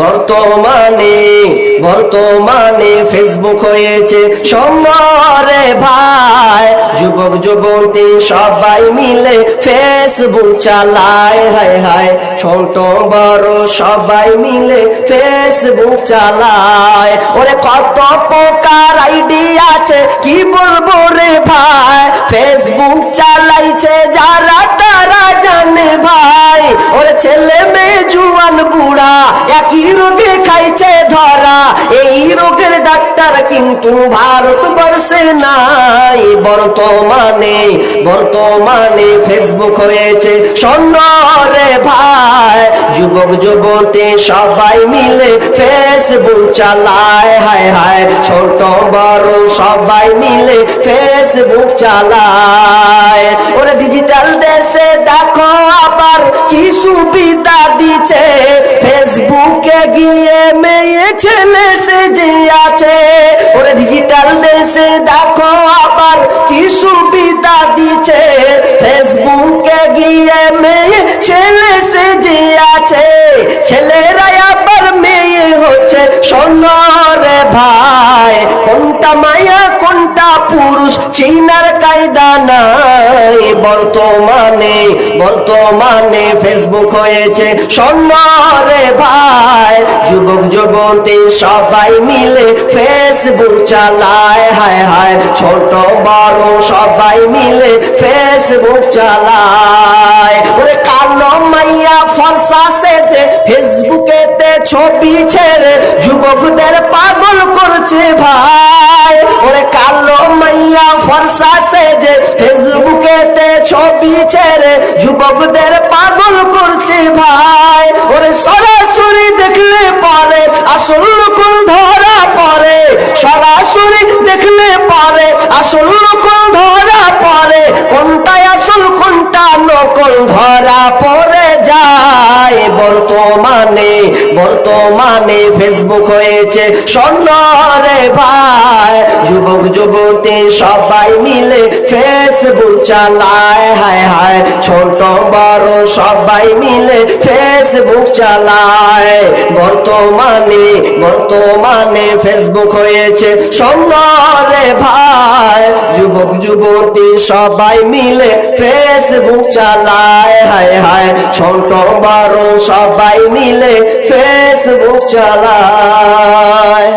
বর্তমানে বর্তমানে ফেসবুক হয়েছে সমরে ভাই। যুবক, যুবতী সবাই মিলে ফেসবুক চালায়, হায় হায়। ছোট, বড় সবাই মিলে ফেসবুক চালায়। ওরে কত প্রকার আইডি আছে, কি বলব রে ভাই? ফেসবুক চালাইছে যারা তারা জানে ভাই ওরে ছেলে মেয়ে জুয়ান একই রোগে খাইছে ধরা? এই রোগের ডাক্তার কিন্তু ভারতবর্ষে নাই, বর্তমানে বর্তমানে ফেসবুক হয়েছে। সন্ন্যরে ভাই, যুবক যুবতী সবাই মিলে ফেসবুক চালায়। হায় হায়, ছোট, বড় সবাই মিলে ফেসবুক চালায়। ওরা ডিজিটাল দেশে দেখো আবার কি সুবিধা দিচ্ছে। গিয়ে মেয়ে ছেলে সেজে আছে ওরা ডিজিটাল দেশে দেখো আবার কি সুবিধা দিচ্ছে। ফেসবুকে গিয়ে মেয়ে ছেলে সেজে আছে ছেলেরাই আবার মেয়ে হচ্ছে। সোনরে ভাই, কোনটা মায়া, কোনটা পুরুষ? চিনার কায়দা নাই বর্তমানে বর্তমানে ফেসবুক হয়েছে। সোনরে যুবতী সবাই মিলে ফেসবুক চালায়। হায় হায়, ছোট, বড় সবাই মিলে ফেসবুক চালায়। ওরে কালো মাইয়া সেজে ছবি ছেড়ে যুবকদের পাগল করছে ভাই। ওরে কালো মাইয়া ফর্সা সেজে ফেসবুকেতে ছবি ছেড়ে যুবকদের পাগল করছে ভাই। ওরে সরাসরি দেখলে পরে আসল নকল ধরা পড়ে, কোনটাই আসল, কোনটা নকল ধরা পড়ে যায়। বর্তমানে বর্তমানে ফেসবুক হয়েছে স্বর্ণরে ভাই। যুবক, যুবতী সবাই মিলে ফেসবুক চালায়, হায় হায়, ছোট বড় সবাই মিলে ফেসবুক চালায়। বর্তমানে বর্তমানে ফেসবুক হয়েছে স্বর্ণরে ভাই। যুবক, যুবতী সবাই মিলে ফেসবুক চালায়, হায় হায়, ছোট বড় সবাই মিলে ফেসবুক চালায়।